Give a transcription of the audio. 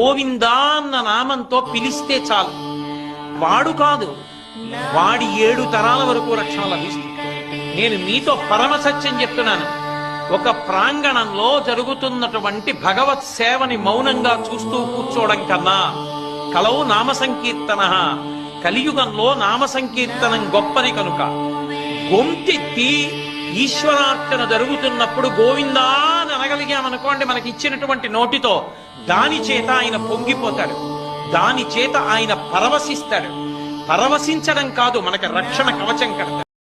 గోవిందా అన్న నామంతో పిలిస్తే చాలు. వాడు కాదు వాడి ఏడు తరాల వరకు రక్షణ లభిస్తుంది. నేను మీతో పరమ సత్యం చెప్తున్నాను. ఒక ప్రాంగణంలో జరుగుతున్నటువంటి భగవత్ సేవని మౌనంగా చూస్తూ కూర్చోవడం కన్నా కలవు నామ సంకీర్తన కలియుగంలో నామ సంకీర్తనం గొప్పది కనుక. గొంతెత్తి ఈశ్వరార్చన జరుగుతున్నప్పుడు గోవిందా చేయగలిగామనుకోండి మనకి ఇచ్చినటువంటి నోటితో దాని చేత ఆయన పొంగిపోతాడు. దాని చేత ఆయన పరవశిస్తాడు. పరవశించడం కాదు మనకి రక్షణ కవచం కడతాడు.